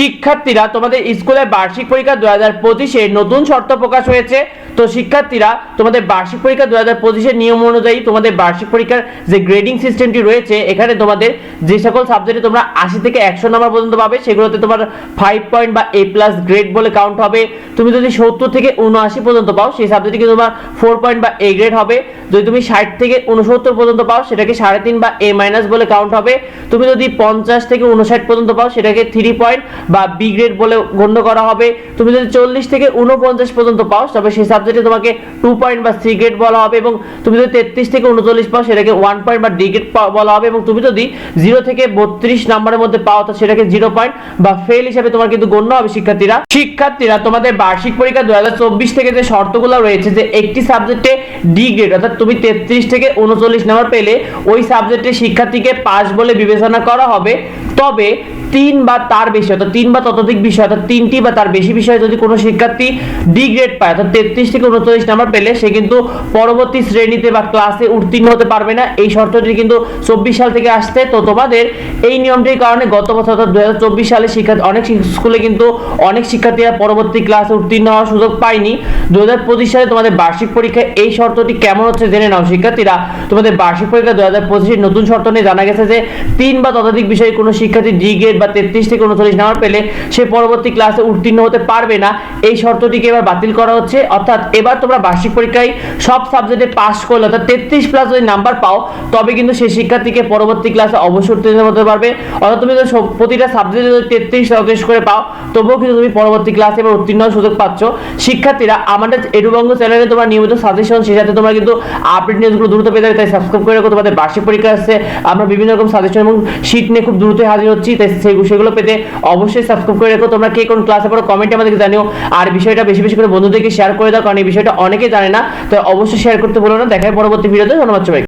শিক্ষার্থীরা, তোমাদের স্কুলের বার্ষিক পরীক্ষা দু হাজার পঁচিশে নতুন শর্ত প্রকাশ হয়েছে। তো শিক্ষার্থীরা, তোমাদের বার্ষিক পরীক্ষা দু হাজার পঁচিশের নিয়ম অনুযায়ী তোমাদের বার্ষিক পরীক্ষার যে গ্রেডিং সিস্টেমটি রয়েছে, এখানে তোমাদের যে সকল সাবজেক্টে তোমরা আশি থেকে একশো নম্বর পর্যন্ত পাবে, সেগুলোতে তোমার ফাইভ পয়েন্ট বা এ প্লাস গ্রেড বলে কাউন্ট হবে। তুমি যদি সত্তর থেকে উনআশি পর্যন্ত পাও, সেই সাবজেক্টে কিন্তু তোমার ফোর পয়েন্ট বা এ গ্রেড হবে। যদি তুমি ষাট থেকে উনসত্তর পর্যন্ত পাও, সেটাকে সাড়ে তিন বা এ মাইনাস বলে কাউন্ট হবে। তুমি যদি পঞ্চাশ থেকে উনষাট পর্যন্ত পাও, সেটাকে থ্রি পয়েন্ট বা বি গ্রেড বলে গণ্য করা হবে। তুমি যদি চল্লিশ থেকে উনপঞ্চাশ পর্যন্ত পাও, তবে সেই সাবজেক্টে তোমাকে টু পয়েন্ট বা সি গ্রেড বলা হবে এবং তুমি যদি তেত্রিশ থেকে উনচল্লিশ পাও, সেটাকে ওয়ান পয়েন্ট বা ডি গ্রেড বলা হবে এবং তুমি যদি জিরো থেকে বত্রিশ নাম্বারের মধ্যে পাও তো সেটাকে জিরো পয়েন্ট বা ফেল হিসাবে তোমার কিন্তু গণ্য হবে শিক্ষার্থীরা। শিক্ষার্থীরা, তোমাদের বার্ষিক পরীক্ষা দু হাজার চব্বিশ থেকে যে শর্তগুলো রয়েছে যে একটি সাবজেক্টে ডি গ্রেড অর্থাৎ তুমি তেত্রিশ থেকে উনচল্লিশ নাম্বার পেলে, ওই সাবজেক্টে শিক্ষার্থীকে পাস বলে বিবেচনা করা হবে। তবে তিন বা তার বেশি, অর্থাৎ তিন বা ততোধিক বিষয়, অর্থাৎ তিনটি বা তার বেশি বিষয়ে যদি কোনো শিক্ষার্থী ডি গ্রেড পায়, অর্থাৎ তেত্রিশ থেকে উনচল্লিশ নাম্বার পেলে সে কিন্তু পরবর্তী শ্রেণীতে বা ক্লাসে উত্তীর্ণ হতে পারবে না। এই শর্তটি কিন্তু চব্বিশ সাল থেকে আসছে। তো তোমাদের এই নিয়মটির কারণে গত বছর, অর্থাৎ দু সালে শিক্ষা, অনেক স্কুলে কিন্তু অনেক শিক্ষার্থীরা পরবর্তী ক্লাসে উত্তীর্ণ হওয়ার সুযোগ পায়নি। দুই হাজার পঁচিশ সালে তোমাদের বার্ষিক পরীক্ষায় এই শর্তটি কেমন হচ্ছে জেনে নাও শিক্ষার্থীরা। তোমাদের বার্ষিক পরীক্ষা দু হাজার নতুন শর্ত নিয়ে জানা গেছে যে তিন বা ততোধিক বিষয়ে কোনো শিক্ষার্থী ডি গ্রেড বা তেত্রিশ থেকে উনচল্লিশ নাম্বার পেলে সে পরবর্তী ক্লাসে উত্তীর্ণ হতে পারবে না। এই শর্তটিকে এবার বাতিল করা হচ্ছে। অর্থাৎ এবার তোমরা বার্ষিক পরীক্ষায় সব সাবজেক্টে পাস করলে, অর্থাৎ তেত্রিশ প্লাস যদি নাম্বার পাও, তবে কিন্তু সেই শিক্ষার্থীকে পরবর্তী ক্লাসে অবশ্যই উত্তীর্ণ হতে পারবে। অর্থাৎ তুমি প্রতিটা সাবজেক্টে যদি তেত্রিশ চৌত্রিশ করে পাও, তবুও কিন্তু তুমি পরবর্তী ক্লাসে এবার উত্তীর্ণ হওয়ার সুযোগ পাচ্ছ। শিক্ষার্থীরা আমাদের এডুবঙ্গ চ্যানেলে তোমার নিয়মিত সাজেশন সেই সাথে তোমরা কিন্তু আপডেট নিউজগুলো দ্রুত পেতে যাবে, তাই সাবস্ক্রাইব করে রাখো। তোমাদের বার্ষিক পরীক্ষা আসছে। আমরা বিভিন্ন রকম সাজেশন এবং শীট নিয়ে খুব দ্রুত হাজির হচ্ছি তাই সেগুলো পেতে অবশ্যই সাবস্ক্রাইব করে রেখো। তোমরা কে কোন ক্লাসে পড়ো কমেন্টে আমাদেরকে জানিও। আর বিষয়টা বেশি বেশি করে বন্ধুদেরকে শেয়ার করে দাও, কারণ এই বিষয়টা অনেকে জানে না। তো অবশ্যই শেয়ার করতে বলো না। দেখায় পরবর্তী ভিডিওতে ধন্যবাদ সবাই